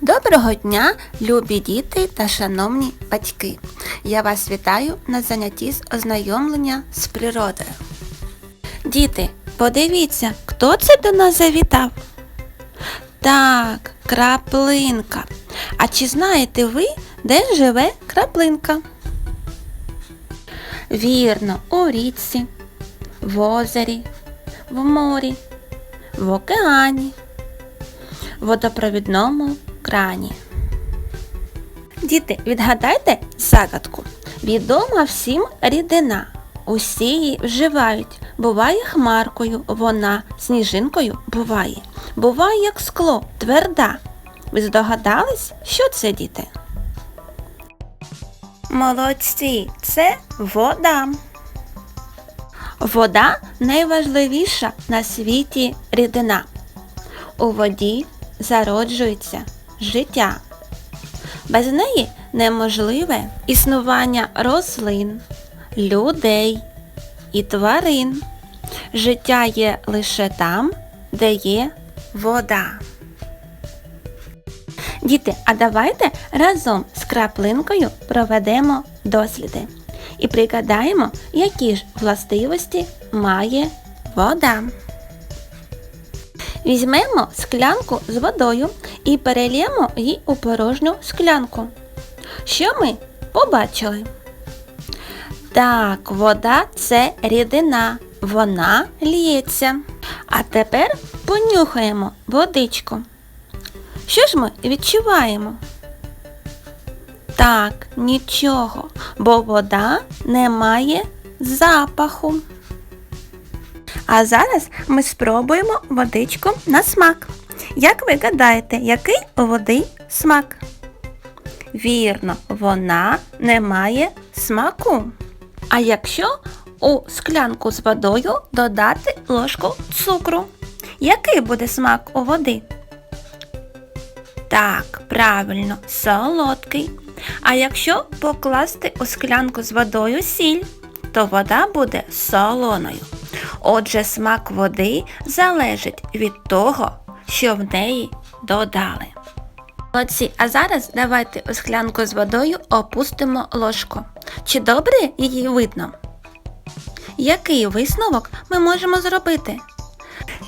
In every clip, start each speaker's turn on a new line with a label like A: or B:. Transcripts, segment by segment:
A: Доброго дня, любі діти та шановні батьки! Я вас вітаю на занятті з ознайомлення з природою. Діти, подивіться, хто це до нас завітав? Так, краплинка. А чи знаєте ви, де живе краплинка? Вірно, у річці, в озері, в морі, в океані, в водопровідному крані. Діти, відгадайте загадку. Відома всім рідина. Усі її вживають. Буває хмаркою, вона сніжинкою буває. Буває, як скло, тверда. Ви здогадались, що це, діти? Молодці, це вода. Вода найважливіша на світі рідина. У воді зароджується життя. Без неї неможливе існування рослин, людей і тварин. Життя є лише там, де є вода. Діти, а давайте разом з краплинкою проведемо досліди і пригадаємо, які ж властивості має вода. Візьмемо склянку з водою і перельємо її у порожню склянку. Що ми побачили? Так, вода це рідина, вона лється. А тепер понюхаємо водичку. Що ж ми відчуваємо? Так, нічого, бо вода не має запаху. А зараз ми спробуємо водичку на смак. Як ви гадаєте, який у води смак? Вірно, вона не має смаку. А якщо у склянку з водою додати ложку цукру, який буде смак у води? Так, правильно, солодкий. А якщо покласти у склянку з водою сіль, то вода буде солоною. Отже, смак води залежить від того, що в неї додали. Молодці, а зараз давайте у склянку з водою опустимо ложку. Чи добре її видно? Який висновок ми можемо зробити?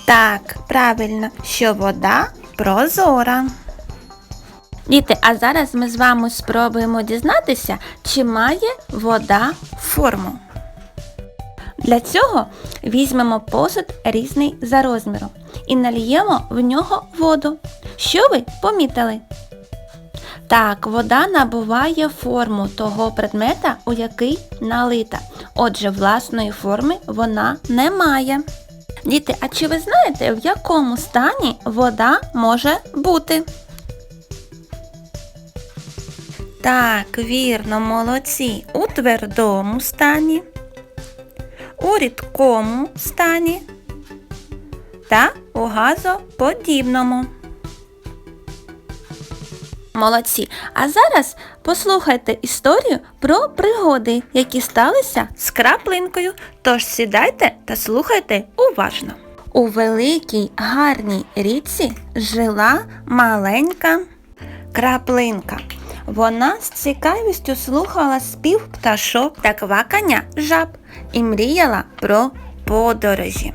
A: Так, правильно, що вода прозора. Діти, а зараз ми з вами спробуємо дізнатися, чи має вода форму. Для цього візьмемо посуд різний за розміром і нальємо в нього воду. Що ви помітили? Так, вода набуває форму того предмета, у який налита. Отже, власної форми вона не має. Діти, а чи ви знаєте, в якому стані вода може бути? Так, вірно, молодці. У твердому стані, у рідкому стані та у газоподібному. Молодці. А зараз послухайте історію про пригоди, які сталися з краплинкою. Тож сідайте та слухайте уважно. У великій гарній річці жила маленька краплинка. Вона з цікавістю слухала спів пташок та квакання жаб і мріяла про подорожі.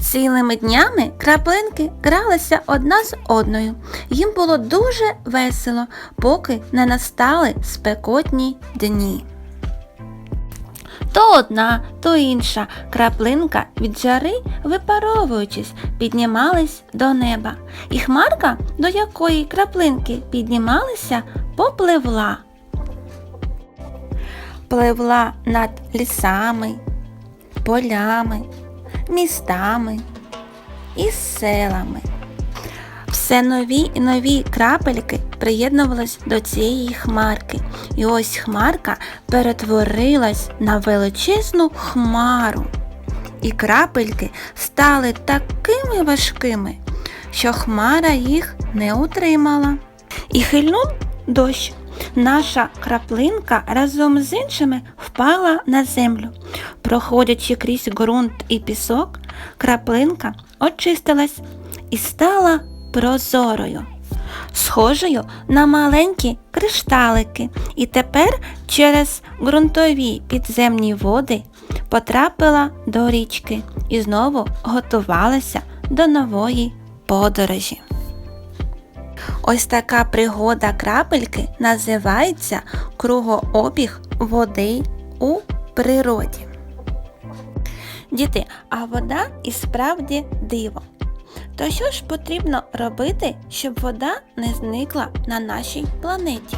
A: Цілими днями краплинки гралися одна з одною. Їм було дуже весело, поки не настали спекотні дні. То одна, то інша краплинка від жари, випаровуючись, піднімались до неба. І хмарка, до якої краплинки піднімалися, попливла. Пливла над лісами, полями, містами і селами. Все нові і нові крапельки приєднувались до цієї хмарки. І ось хмарка перетворилась на величезну хмару. І крапельки стали такими важкими, що хмара їх не утримала. І хильнув дощ. Наша краплинка разом з іншими впала на землю. Проходячи крізь ґрунт і пісок, краплинка очистилась і стала прозорою. Схожою на маленькі кришталики, і тепер через ґрунтові підземні води потрапила до річки і знову готувалася до нової подорожі. Ось така пригода крапельки називається кругообіг води у природі. Діти, а вода і справді диво. То що ж потрібно робити, щоб вода не зникла на нашій планеті?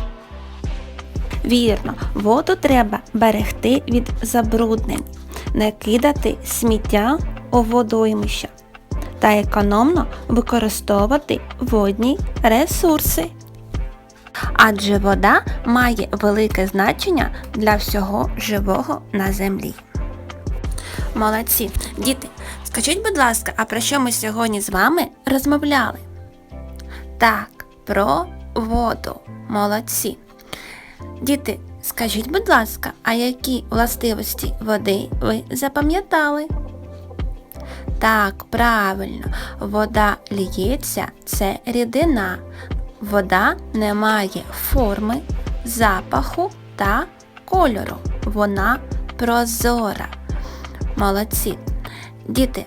A: Вірно, воду треба берегти від забруднень, не кидати сміття у водоймища та економно використовувати водні ресурси. Адже вода має велике значення для всього живого на землі. Молодці, діти, скажіть, будь ласка, а про що ми сьогодні з вами розмовляли? Так, про воду. Молодці. Діти, скажіть, будь ласка, а які властивості води ви запам'ятали? Так, правильно, вода ліється це рідина. Вода не має форми, запаху та кольору. Вона прозора. Молодці. Діти,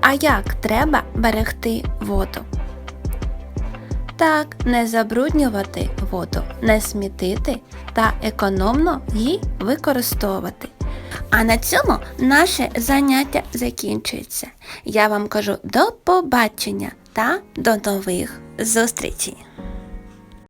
A: а як треба берегти воду? Так, не забруднювати воду, не смітити та економно її використовувати. А на цьому наше заняття закінчується. Я вам кажу до побачення та до нових зустрічей!